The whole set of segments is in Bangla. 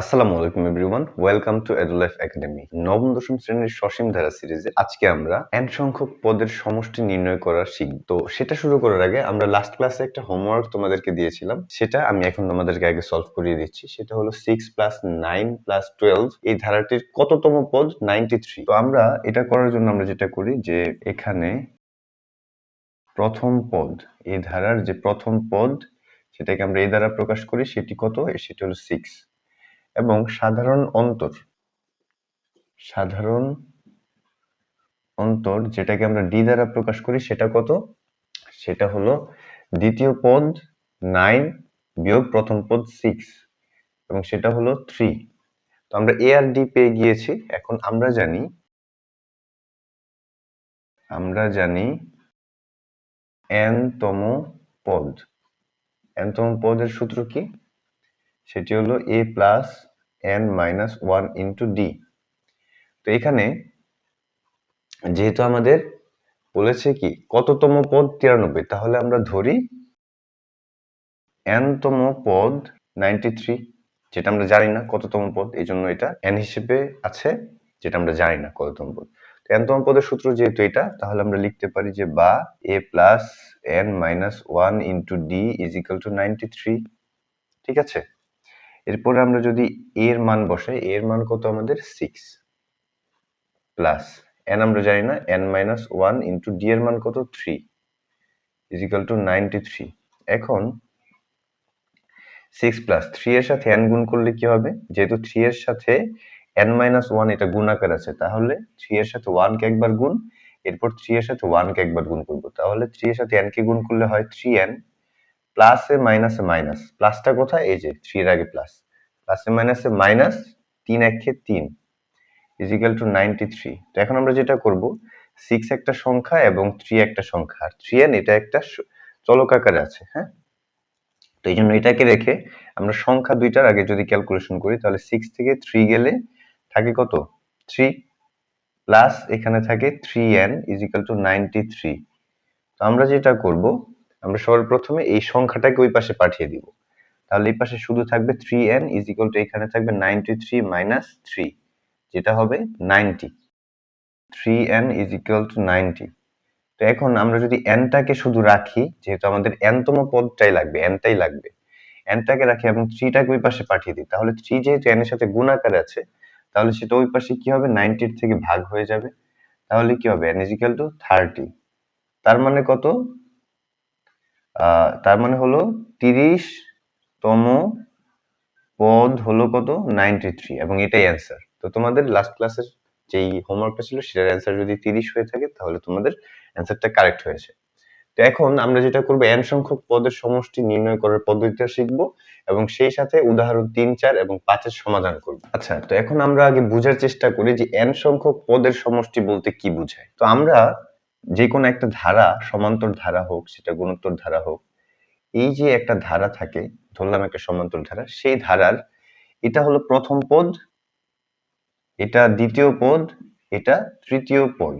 আসসালামু আলাইকুম everyone, welcome to Edulife academy নবম, দশম শ্রেণির সসীম ধারা সিরিজে আজকে আমরা এন সংখ্যক পদের সমষ্টি নির্ণয় করা শিখব। তো সেটা শুরু করার আগে আমরা লাস্ট ক্লাসে একটা হোমওয়ার্ক তোমাদেরকে দিয়েছিলাম, সেটা আমি এখন তোমাদেরকে আগে সলভ করিয়ে দিচ্ছি, সেটা হলো six plus nine plus twelve এই ধারাটির কততম পদ? নাইনটি থ্রি তো আমরা এটা করার জন্য আমরা যেটা করি যে এখানে প্রথম পদ এই ধারার যে প্রথম পদ, সেটাকে আমরা এই দ্বারা প্রকাশ করি, সেটি কত? সেটি হলো সিক্স এবং সাধারণ অন্তর সাধারণ অন্তর যেটাকে আমরা ডি দ্বারা প্রকাশ করি, সেটা কত? সেটা হলো দ্বিতীয় পদ নাইন বিয়োগ প্রথম পদ সিক্স এবং সেটা হলো থ্রি তো আমরা এ আর ডি পেয়ে গিয়েছি, এখন আমরা জানি আমরা জানি এন তম পদ। এন তম পদের সূত্র কি? সেটি হলো a plus n minus one into d তো এখানে যেহেতু আমাদের বলেছে কি, কততম পদ? তিরানব্বই। তাহলে আমরা ধরি এন তম পদ নাইনটি থ্রি যেটা আমরা জানি না কততম পদ এই জন্য এটা এন হিসেবে আছে, যেটা আমরা জানি না কততম পদ। তো এন তম পদের সূত্র যেহেতু এটা, তাহলে আমরা লিখতে পারি যে বা a plus n minus one into d is equal to ninety three, ঠিক আছে? এরপরে আমরা যদি এর মান বসাই এর মান কত আমাদের? সিক্স প্লাস এন আমরা জানি না, n minus one into d এর মান কত? Three is equal to ninety three. এখন সিক্স প্লাস থ্রি এর সাথে এন গুণ করলে কি হবে? যেহেতু থ্রি এর সাথে এন মাইনাস ওয়ান এটা গুণাকার আছে, তাহলে থ্রি এর সাথে ওয়ান কে একবার গুণ, এরপর থ্রি এর সাথে ওয়ান কে একবার গুণ করব। তাহলে থ্রি এর সাথে কে গুণ করলে হয় থ্রি এন প্লাসে মাইনাসে মাইনাস প্লাসটা কোথায়? এই যে থ্রি এর আগে প্লাস প্লাসে মাইনাসে মাইনাস তিন একে তিন ইজিক্যাল টু নাইনটি থ্রি তো এখন আমরা যেটা করব সিক্স একটা সংখ্যা এবং থ্রি একটা সংখ্যা। আর থ্রি এন এটা একটা চলক আকারে আছে হ্যাঁ? তো এই জন্য এটাকে রেখে আমরা সংখ্যা দুইটার আগে যদি ক্যালকুলেশন করি, তাহলে সিক্স থেকে থ্রি গেলে থাকে কত? থ্রি প্লাস এখানে থাকে three n is equal to ninety three তো আমরা যেটা করব, আমরা সবার প্রথমে এই সংখ্যাটাকে ওই পাশে পাঠিয়ে দিব। তাহলে এই পাশে শুধু থাকবে three n is equal to এখানে থাকবে নাইনটি থ্রি মাইনাস থ্রি যেটা হবে ninety three n is equal to ninety তো এখন আমরা যদি এনটাকে শুধু রাখি, যেহেতু আমাদের এনতম পদটাই লাগবে এনটাই লাগবে। এনটাকে রাখি এবং থ্রিটাকে ওই পাশে পাঠিয়ে দিই, তাহলে থ্রি যেহেতু এনের সাথে গুণাকারে আছে তাহলে সেটা ওই পাশে কি হবে? নাইনটির থেকে ভাগ হয়ে যাবে। তাহলে কি হবে? এন ইজ টু থার্টি তার মানে কত? তার মানে হলো তম পদ হলো কত? নাইনটি থ্রি এবং এটাই অ্যান্সার তো তোমাদের লাস্ট ক্লাসের যেই হোমওয়ার্কটা ছিল, সেটার অ্যান্সার যদি তিরিশ হয়ে থাকে, তাহলে তোমাদের অ্যান্সারটা কারেক্ট হয়েছে। তো এখন আমরা যেটা করব এন সংখ্যক পদের সমষ্টি নির্ণয় করার পদ্ধতিটা শিখব এবং সেই সাথে উদাহরণ তিন, চার এবং পাঁচের সমাধান করব। আচ্ছা তো এখন আমরা আগে বোঝার চেষ্টা করি যে এন সংখ্যক পদের সমষ্টি বলতে কি বোঝায়। তো আমরা যে কোনো একটা ধারা, সমান্তর ধারা হোক, সেটা গুণোত্তর ধারা হোক, এই যে একটা ধারা থাকে, ধরলাম একটা সমান্তর ধারা, সেই ধারার এটা হলো প্রথম পদ, এটা দ্বিতীয় পদ, এটা তৃতীয় পদ।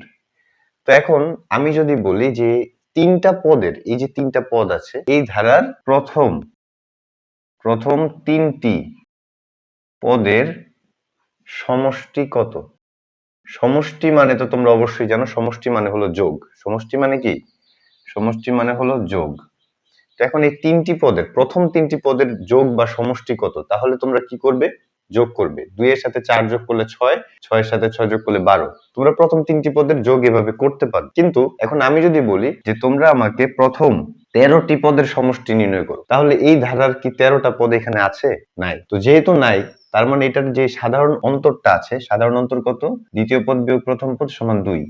তো এখন আমি যদি বলি যে তিনটা পদের, এই যে তিনটা পদ আছে, এই ধারার প্রথম প্রথম তিনটি পদের সমষ্টি কত? সমষ্টি মানে তো তোমরা অবশ্যই জানো, সমষ্টি মানে হলো যোগ। সমষ্টি মানে কি? সমষ্টি মানে হলো যোগ। এখন এই তিনটি পদের, প্রথম তিনটি পদের যোগ বা সমষ্টি কত? তাহলে তোমরা কি করবে? যোগ করবে। দুইয়ের সাথে চার যোগ করলে ছয়, ছয়ের সাথে ছয় যোগ করলে বারো। তোমরা প্রথম তিনটি পদের যোগ এভাবে করতে পারো। কিন্তু এখন আমি যদি বলি যে তোমরা আমাকে প্রথম তেরোটি পদের সমষ্টি নির্ণয় করো, তাহলে এই ধারার কি তেরোটা পদ এখানে আছে? নাই। তো যেহেতু নাই, তার মানে এটার যে সাধারণ অন্তরটা আছে, সাধারণ অন্তর কত? দ্বিতীয় পদ বিয়োগ প্রথম পদ সমান দুই।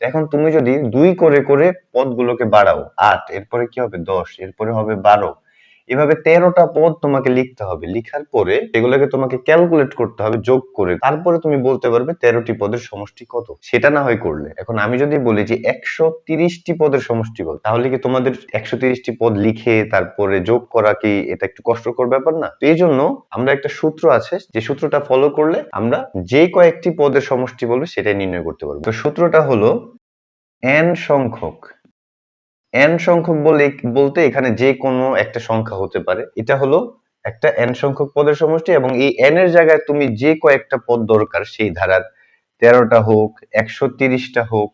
এখন তুমি যদি দুই করে করে পদগুলোকে বাড়াও, আট, এরপরে কি হবে? দশ, এরপরে হবে বারো। এভাবে তেরোটা পদ তোমাকে লিখতে হবে। লিখার পরে এগুলোকে তোমাকে ক্যালকুলেট করতে হবে, যোগ করে। তারপরে তুমি বলতে পারবে তেরোটি পদের সমষ্টি কত। সেটা না হয় করলে। এখন আমি যদি বলি যে একশো তিরিশটি পদের সমষ্টি বল, তাহলে কি তোমাদের একশো তিরিশটি পদ লিখে তারপরে যোগ করা কি এটা একটু কষ্টকর ব্যাপার না? তো এই জন্য আমরা একটা সূত্র আছে, যে সূত্রটা ফলো করলে আমরা যে কয়েকটি পদের সমষ্টি বলবে সেটাই নির্ণয় করতে পারব। তো সূত্রটা হলো n সংখ্যক। এন সংখ্যক বলে বলতে এখানে যে কোনো একটা সংখ্যা হতে পারে। এটা হলো একটা এন সংখ্যক পদের সমষ্টি এবং এই এন এর জায়গায় তুমি যে কয়েকটা পদ দরকার, সেই ধারার তেরোটা হোক, একশো তিরিশটা হোক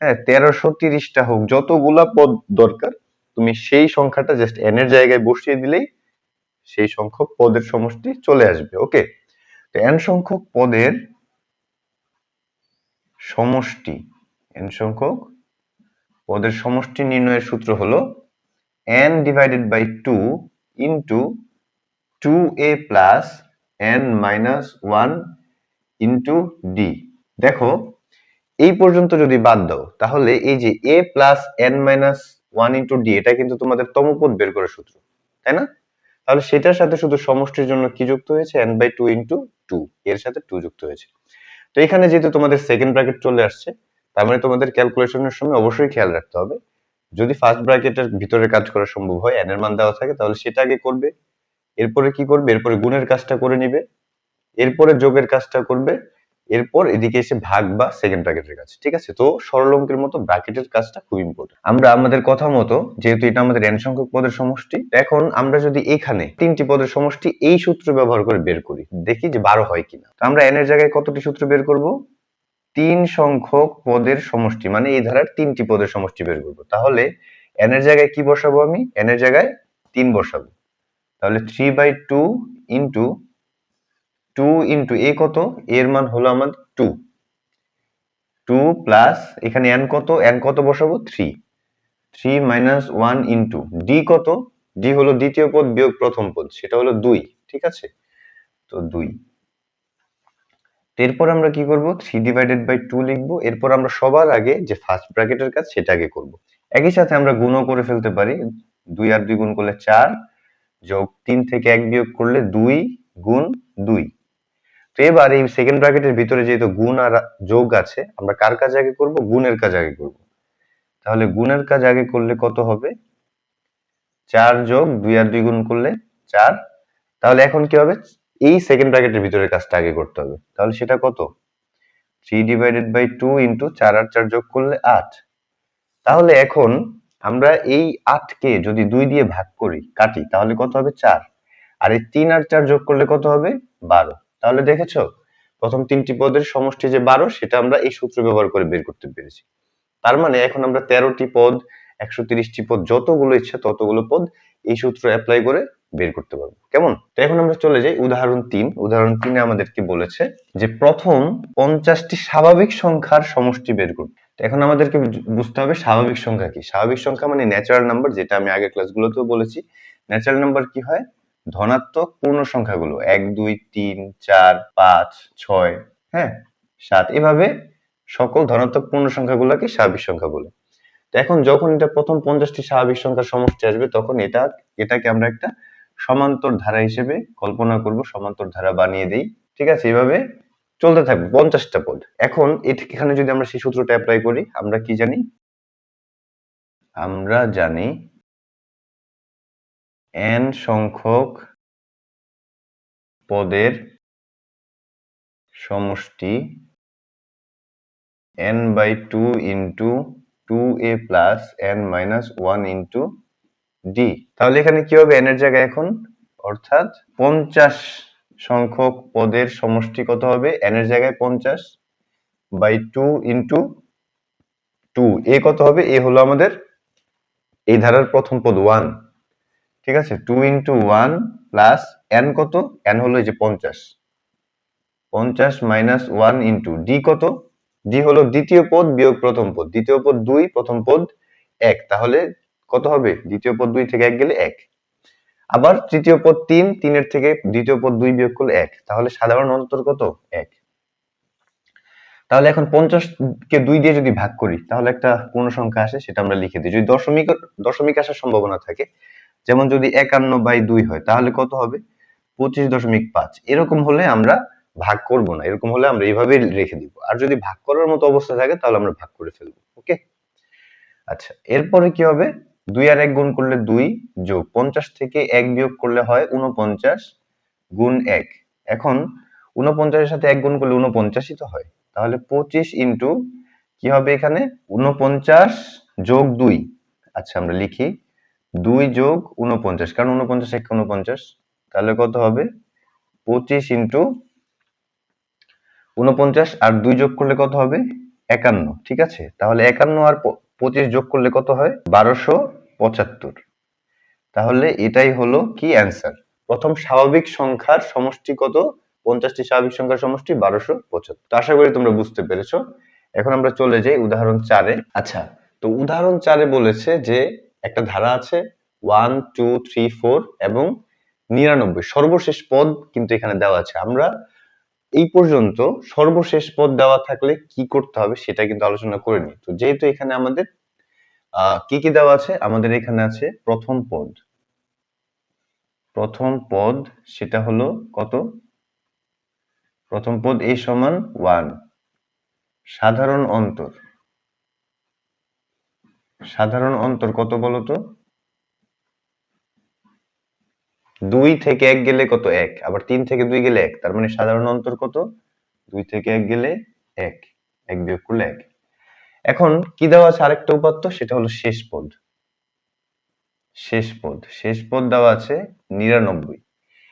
হ্যাঁ তেরোশো তিরিশটা হোক, যতগুলা পদ দরকার, তুমি সেই সংখ্যাটা জাস্ট এন এর জায়গায় বসিয়ে দিলেই সেই সংখ্যক পদের সমষ্টি চলে আসবে ওকে তো এন সংখ্যক পদের সমষ্টি এন সংখ্যক পদের সমষ্টি নির্ণয়ের সূত্র হলো n divided by two into two a plus n minus one into d দেখো, এই পর্যন্ত যদি বাদ দাও, তাহলে এই যে a plus n minus one into d এটা কিন্তু তোমাদের তমপদ বের করার সূত্র, তাই না? তাহলে সেটার সাথে শুধু সমষ্টির জন্য কি যুক্ত হয়েছে? N by two into two এর সাথে টু যুক্ত হয়েছে। তো এখানে যেহেতু তোমাদের সেকেন্ড ব্র্যাকেট চলে আসছে তার মানে তোমাদের ক্যালকুলেশনের সময় অবশ্যই খেয়াল রাখতে হবে। যদি ফার্স্ট ব্র্যাকেটের ভিতরে কাজ করা সম্ভব হয় এন এর মান দেওয়া থাকে, তাহলে সেটা আগে করবে। এরপরে কি করবে? এরপরে গুণের কাজটা করে নিবে। এরপরে যোগের কাজটা করবে। এরপর এদিকে এসে ভাগ বা সেকেন্ড ব্র্যাকেটের কাজ, ঠিক আছে? তো সরল অঙ্কের মতো ব্র্যাকেটের কাজটা খুব ইম্পর্টেন্ট আমরা আমাদের কথা মতো, যেহেতু এটা আমাদের এন সংখ্যক পদের সমষ্টি এখন আমরা যদি এখানে তিনটি পদের সমষ্টি এই সূত্র ব্যবহার করে বের করি, দেখি যে বারো হয় কিনা। আমরা এন এর জায়গায় কতটি সূত্র বের করব? তিন সংখ্যক পদের সমষ্টি মানে এই ধারার তিনটি পদের সমষ্টি বের করব। তাহলে এন এর জায়গায় কি বসাবো আমি? এন এর জায়গায় তিন বসাবো। তাহলে three by two into two into a কত? এর মান হলো আমার টু টু প্লাস এখানে এন কত? এন কত বসাবো? Three three minus one into d কত? ডি হলো দ্বিতীয় পদ বিয়োগ প্রথম পদ, সেটা হলো দুই, ঠিক আছে? তো দুই। এরপর আমরা কি করব? থ্রি ডিভাইডেড বাই টু লিখব। এরপর আমরা সবার আগে যে ফার্স্ট ব্র্যাকেটের কাজ সেটা আগে করব। একই সাথে আমরা গুণও করে ফেলতে পারি। দুই আর দুই গুণ করলে চার, যোগ তিন থেকে এক বিয়োগ করলে দুই গুণ দুই। তো এবার এই সেকেন্ড ব্র্যাকেটের ভিতরে যেহেতু গুণ আর যোগ আছে, আমরা কার কাজ আগে করব? গুণের কাজ আগে করব। তাহলে গুণের কাজ আগে করলে কত হবে? চার যোগ দুই আর দুই গুণ করলে চার। তাহলে এখন কি হবে? এই সেকেন্ড ব্র্যাকেটের ভিতরের কাজটা আগে করতে হবে। তাহলে সেটা কত? Three divided by two into চার আর চার যোগ করলে আট। তাহলে এখন আমরা এই আটকে যদি দুই দিয়ে ভাগ করি, কাটি, তাহলে কত হবে? চার। আর এই তিন আর চার যোগ করলে কত হবে? বারো। তাহলে দেখেছ, প্রথম তিনটি পদের সমষ্টি যে বারো, সেটা আমরা এই সূত্র ব্যবহার করে বের করতে পেরেছি। তার মানে এখন আমরা তেরোটি পদ একশো তিরিশটি পদ, যতগুলো ইচ্ছা ততগুলো পদ এই সূত্র অ্যাপ্লাই করে বের করতে পারব। কেমন? তো এখন আমরা চলে যাই উদাহরণ তিন। উদাহরণ তিনে আমাদের কি বলেছে যে প্রথম পঞ্চাশটি স্বাভাবিক সংখ্যার সমষ্টি বের করতে। এখন আমাদেরকে বুঝতে হবে স্বাভাবিক সংখ্যা কি? স্বাভাবিক সংখ্যা মানে ন্যাচারাল নাম্বার যেটা আমি আগের ক্লাসগুলোতেও বলেছি। ন্যাচারাল নাম্বার কি হয়? ধনাত্মক পূর্ণ সংখ্যাগুলো, এক, দুই, তিন, চার, পাঁচ, ছয় হ্যাঁ সাত। এভাবে সকল ধনাত্মক পূর্ণ সংখ্যাগুলোকে স্বাভাবিক সংখ্যা বলে। তো এখন যখন এটা প্রথম পঞ্চাশটি স্বাভাবিক সংখ্যার সমষ্টি আসবে, তখন এটা, এটাকে আমরা একটা সমান্তর ধারা হিসেবে কল্পনা করব, সমান্তর ধারা বানিয়ে দিই। ঠিক আছে? এভাবে চলতে থাকবে, পঞ্চাশটা পদ। এখন এখানে যদি আমরা সেই সূত্রটা অ্যাপ্লাই করি, আমরা কি জানি? আমরা জানি n সংখ্যক পদের সমষ্টি n by two into two a plus n minus one into d তাহলে এখানে কি হবে? N এর জায়গায় এখন অর্থাৎ পঞ্চাশ সংখ্যক পদের সমষ্টি কত হবে? N এর জায়গায় পঞ্চাশ by two into two a কত হবে? এ হলো আমাদের এই ধারার প্রথম পদ ওয়ান ঠিক আছে? Two into one plus n কত? এন হলো এই যে পঞ্চাশ। পঞ্চাশ মাইনাস ওয়ান ইন্টু ডি কত? ডি হলো দ্বিতীয় পদ বিয়োগ প্রথম পদ। দ্বিতীয় পদ দুই, প্রথম পদ এক। তাহলে কত হবে? দ্বিতীয় পদ দুই থেকে এক গেলে এক। আবার তৃতীয় পদ তিন, তিনের থেকে দ্বিতীয় পদ দুই বিয়োগ করলে এক। তাহলে সাধারণ অন্তর কত? এক। তাহলে এখন পঞ্চাশ কে দুই দিয়ে যদি ভাগ করি, তাহলে একটা পূর্ণ সংখ্যা আসে, সেটা আমরা লিখে দিই। যদি দশমিক দশমিক আসার সম্ভাবনা থাকে, যেমন যদি একান্ন বাই দুই হয়, তাহলে কত হবে? পঁচিশ দশমিক পাঁচ। এরকম হলে আমরা ভাগ করব না। এরকম হলে আমরা এইভাবে রেখে দিব। আর যদি ভাগ করার মতো অবস্থা থাকে, তাহলে আমরা ভাগ করে ফেলব। ওকে? আচ্ছা এরপরে কি হবে? দুই আর এক গুণ করলে দুই যোগ পঞ্চাশ থেকে এক বিয়োগ করলে হয় উনপঞ্চাশ গুণ এক। এখন উনপঞ্চাশের সাথে এক গুণ করলে উনপঞ্চাশই তো হয়। তাহলে পঁচিশ ইন্টু কি হবে এখানে? উনপঞ্চাশ যোগ দুই। আচ্ছা আমরা লিখি দুই যোগ উনপঞ্চাশ কারণ উনপঞ্চাশ এক উনপঞ্চাশ তাহলে কত হবে? পঁচিশ ইন্টু উনপঞ্চাশ আর দুই যোগ করলে কত হবে? একান্ন, ঠিক আছে? তাহলে একান্ন আর পঁচিশ যোগ করলে কত হয়? বারোশো পঁচাত্তর। তাহলে এটাই হলো কি অ্যান্সার? প্রথম স্বাভাবিক সংখ্যার সমষ্টি কত? পঞ্চাশটি স্বাভাবিক সংখ্যার সমষ্টি, বারোশো পঁচাত্তর। আশা করি তোমরা বুঝতে পেরেছ। এখন আমরা চলে যাই উদাহরণ চারে। আচ্ছা তো উদাহরণ চারে বলেছে যে একটা ধারা আছে, ওয়ান, টু, থ্রি, ফোর এবং নিরানব্বই। সর্বশেষ পদ কিন্তু এখানে দেওয়া আছে। আমরা এই পর্যন্ত সর্বশেষ পদ দেওয়া থাকলে কি করতে হবে সেটা কিন্তু আলোচনা করে নিই। তো যেহেতু এখানে আমাদের কি কি দেওয়া আছে? আমাদের এখানে আছে প্রথম পদ। প্রথম পদ সেটা হলো কত? প্রথম পদ এই সমান ওয়ান। সাধারণ অন্তর। সাধারণ অন্তর কত বলতো? দুই থেকে এক গেলে কত? এক। আবার তিন থেকে দুই গেলে এক। তার মানে সাধারণ অন্তর কত? দুই থেকে এক গেলে এক। এক বিয়োগ করলে এক। এখন কি দেওয়া আছে আরেকটা উপাত্ত? সেটা হলো শেষ পদ। শেষ পদ। শেষ পদ দেওয়া আছে নিরানব্বই।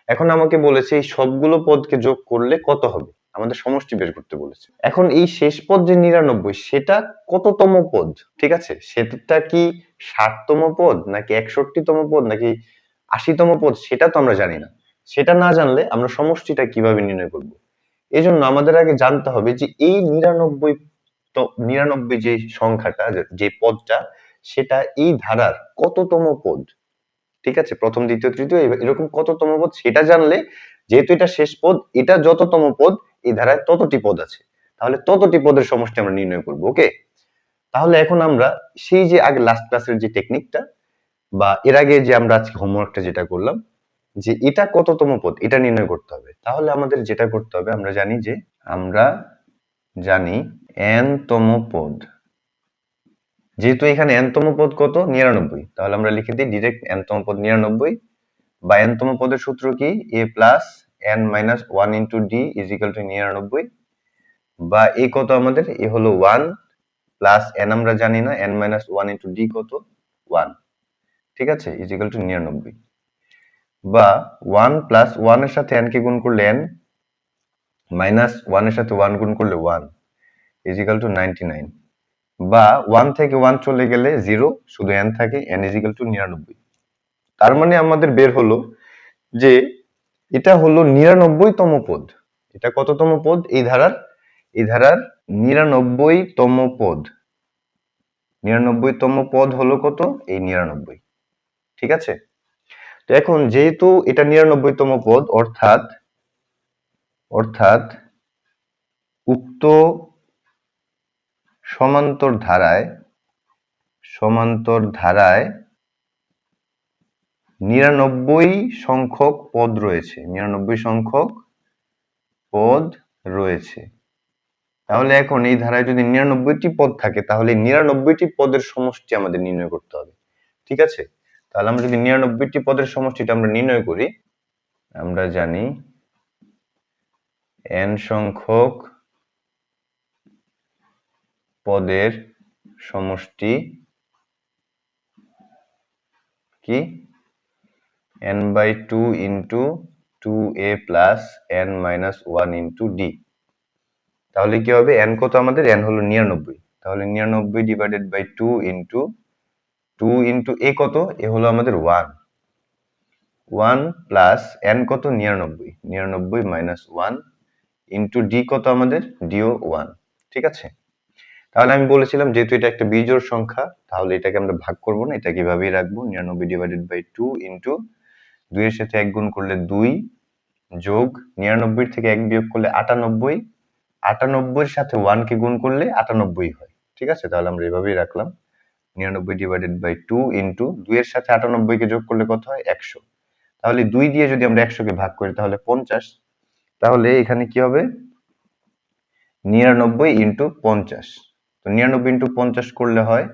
এখন আমাকে বলেছে এই সবগুলো পদকে যোগ করলে কত হবে? আমাদের সমষ্টি বের করতে বলেছে। এখন এই শেষ পদ যে নিরানব্বই, সেটা কততম পদ? ঠিক আছে? সেটা কি ষাটতম পদ নাকি একষট্টিতম পদ নাকি আশিতম পদ, সেটা তো আমরা জানি না। সেটা না জানলে আমরা সমষ্টিটা কীভাবে নির্ণয় করব? এই জন্য আমাদের আগে জানতে হবে যে এই নিরানব্বই নিরানব্বই যে সংখ্যাটা, যে- পদটা, সেটা এই ধারার কততম পদ? ঠিক আছে? প্রথম, দ্বিতীয়, তৃতীয় এরকম কততম পদ সেটা জানলে, যেহেতু এটা শেষ পদ, এটা যততম পদ, এই ধারায় ততটি পদ আছে। তাহলে ততটি পদের সমষ্টি আমরা নির্ণয় করব ওকে তাহলে এখন আমরা সেই যে আগে লাস্ট ক্লাসের যে টেকনিকটা বা এর আগে যে আমরা আজকে হোমওয়ার্কটা যেটা করলাম, যে এটা কততম পদ, এটা নির্ণয় করতে হবে। তাহলে আমাদের যেটা করতে হবে, আমরা জানি যে, আমরা জানি n তম পদ। যেহেতু এখানে n তম পদ কত? নিরানব্বই। তাহলে আমরা লিখে দিই ডিরেক্ট n তম পদ নিরানব্বই বা n তম পদের সূত্র কি? a plus n minus one into d is equal to নিরানব্বই বা এ কত আমাদের? এ হলো ওয়ান প্লাস এন আমরা জানি না n minus one into d কত? ওয়ান ঠিক আছে? ইজ ইকাল টু নিরানব্বই। বা ওয়ান প্লাস ওয়ানের সাথে এন কে গুণ করলে এন মাইনাস ওয়ানের সাথে ওয়ান গুণ করলে one is equal to ninety nine বা ওয়ান থেকে ওয়ান চলে গেলে জিরো শুধু এন থাকে এন ইজ ইকাল টু নিরানব্বই। তার মানে আমাদের বের হলো যে এটা হলো নিরানব্বইতম পদ। এটা কততম পদ? এই ধারার এই ধারার নিরানব্বইতম পদ। নিরানব্বইতম পদ হলো কত? এই নিরানব্বই। ঠিক আছে? তো এখন যেহেতু এটা নিরানব্বইতম পদ, অর্থাৎ অর্থাৎ উক্ত সমান্তর ধারায় সমান্তর ধারায় নিরানব্বই সংখ্যক পদ রয়েছে, নিরানব্বই সংখ্যক পদ রয়েছে। তাহলে এখন এই ধারায় যদি নিরানব্বইটি পদ থাকে, তাহলে নিরানব্বইটি পদের সমষ্টি আমাদের নির্ণয় করতে হবে। ঠিক আছে? তাহলে আমরা যদি নিরানব্বইটি পদের সমষ্টিটা আমরা নির্ণয় করি, আমরা জানি এন সংখ্যক পদের সমষ্টি কি? N by two into two a plus n minus one into d তাহলে কি হবে? এন কত আমাদের? এন হলো নিরানব্বই। তাহলে নিরানব্বই divided by two into two into a কত? এ হলো আমাদের ওয়ান ওয়ান প্লাস এন কত? নিরানব্বই। নিরানব্বই মাইনাস ওয়ান ইন্টু ডি কত আমাদের? ডিও ওয়ান ঠিক আছে? তাহলে আমি বলেছিলাম যেহেতু এটা একটা বিজোড় সংখ্যা, তাহলে এটাকে আমরা ভাগ করব না এটা কিভাবেই রাখব। নিরানব্বই ডিভাইডেড বাই টু ইন্টু দুইয়ের সাথে এক গুণ করলে দুই যোগ নিরানব্বই থেকে এক বিয়োগ করলে আটানব্বই। আটানব্বইয়ের সাথে ওয়ান কে গুণ করলে আটানব্বই হয়। ঠিক আছে? তাহলে আমরা এভাবেই রাখলাম। নিরানব্বই ডিভাইডেড বাই টু ইন্টু দুইয়ের সাথে আটানব্বই কে যোগ করলে কত হয়? একশো। তাহলে দুই দিয়ে যদি আমরা একশোকে ভাগ করি, তাহলে পঞ্চাশ। তাহলে এখানে কি হবে? নিরানব্বই ইন্টু পঞ্চাশ। তো নিরানব্বই ইন্টু পঞ্চাশ করলে হয়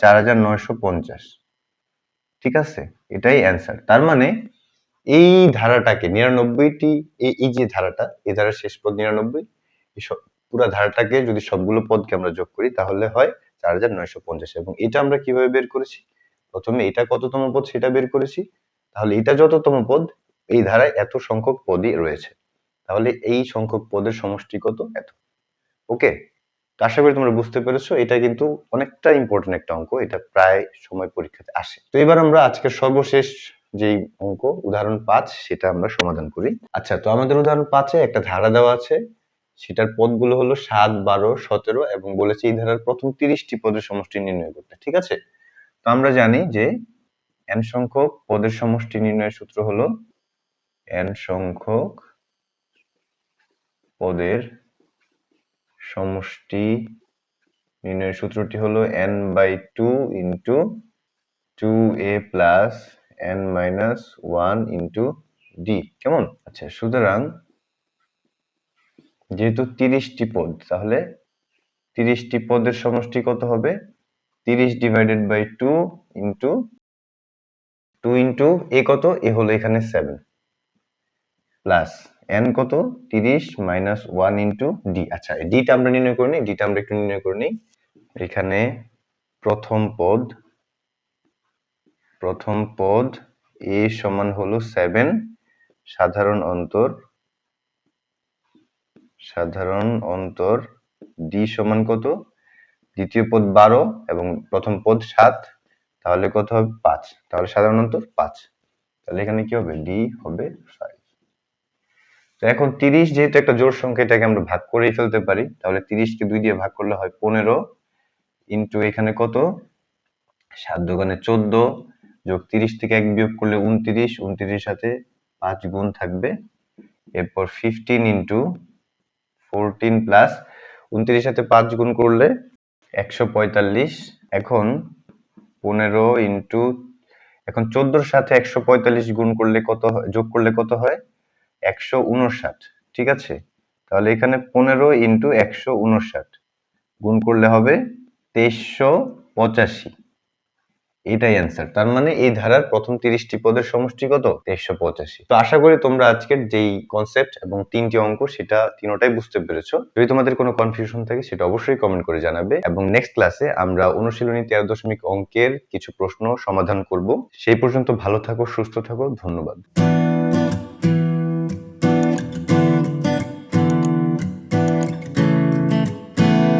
চার হাজার নয়শো পঞ্চাশ। ঠিক আছে? এটাই অ্যান্সার তার মানে এই ধারাটাকে, নিরানব্বইটি, এই যে ধারাটা, এই ধারার শেষ পদ নিরানব্বই পুরো ধারাটাকে যদি সবগুলো পদকে আমরা যোগ করি, তাহলে হয় চার হাজার নয়শো পঞ্চাশ। এবং এটা আমরা কীভাবে বের করেছি? প্রথমে এটা কততম পদ সেটা বের করেছি। তাহলে এটা যততম পদ, এই ধারায় এত সংখ্যক পদই রয়েছে। তাহলে এই সংখ্যক পদের সমষ্টি কত? এত। ওকে? আশা করি তোমরা বুঝতে পেরেছ, এটা কিন্তু অনেকটা ইম্পর্টেন্ট একটা অঙ্ক, এটা প্রায় সময় পরীক্ষাতে আসে। তো এবার আমরা আজকের সর্বশেষ যেই অঙ্ক, উদাহরণ পাঁচ, সেটা আমরা সমাধান করি। আচ্ছা তো আমাদের উদাহরণ পাঁচে একটা ধারা দেওয়া আছে সেটার পদগুলো হলো সাত, বারো, সতেরো এবং বলেছে এই ধারার প্রথম তিরিশটি পদের সমষ্টি নির্ণয় করতে, ঠিক আছে? তো আমরা জানি যে n সংখ্যক পদের সমষ্টি নির্ণয়ের সূত্র হলো n সংখ্যক পদের সমষ্টি নির্ণয়ের সূত্রটি হলো n by two into two a plus n minus one into d কেমন? আচ্ছা সুতরাং যেহেতু তিরিশটি পদ, তাহলে তিরিশটি পদের সমষ্টি কত হবে? তিরিশ divided by two into two into a কত? এ হলো এখানে সেভেন প্লাস এন কত? তিরিশ মাইনাস ওয়ান ইন্টু ডি আচ্ছা ডিটা আমরা নির্ণয় করে নিই ডিটা আমরা একটু নির্ণয় করে নিই। এখানে প্রথম পদ প্রথম পদ এ সমান হলো সেভেন সাধারণ অন্তর সাধারণ অন্তর ডি সমান কত? দ্বিতীয় পদ বারো এবং প্রথম পদ সাত, তাহলে কত হবে? পাঁচ। তাহলে সাধারণ অন্তর পাঁচ। তাহলে এখানে কি হবে? ডি হবে ফাইভ তো এখন তিরিশ যেহেতু একটা জোড় সংখ্যা, এটাকে আমরা ভাগ করেই ফেলতে পারি, তাহলে তিরিশকে দুই দিয়ে ভাগ করলে হয় পনেরো ইন্টু এখানে কত? সাত দোকানে চোদ্দ যোগ তিরিশ থেকে এক বিয়োগ করলে উনত্রিশ, উনত্রিশের সাথে পাঁচ গুণ থাকবে। এরপর ফিফটিন ইন্টু ফোরটিন প্লাস উনত্রিশের সাথে পাঁচ গুণ করলে একশো পঁয়তাল্লিশ। এখন পনেরো ইন্টু এখন চোদ্দোর সাথে একশো পঁয়তাল্লিশ গুণ করলে কত হয়, যোগ করলে কত হয়? একশো উনষাট, ঠিক আছে? তাহলে এখানে পনেরো ইন্টু একশো উনষাট গুণ করলে হবে তেইশশো পঁচাশি। এটাই অ্যান্সার তার মানে এই ধারার প্রথম তিরিশটি পদের সমষ্টি কত? তেইশশো পঁচাশি। তো আশা করি তোমরা আজকের যেই কনসেপ্ট এবং তিনটি অঙ্ক সেটা তিনোটাই বুঝতে পেরেছ। যদি তোমাদের কোনো কনফিউশন থাকে সেটা অবশ্যই কমেন্ট করে জানাবে। এবং নেক্সট ক্লাসে আমরা অনুশীলনী তেরো দশমিক অঙ্কের কিছু প্রশ্ন সমাধান করব। সেই পর্যন্ত ভালো থাকো, সুস্থ থাকো, ধন্যবাদ।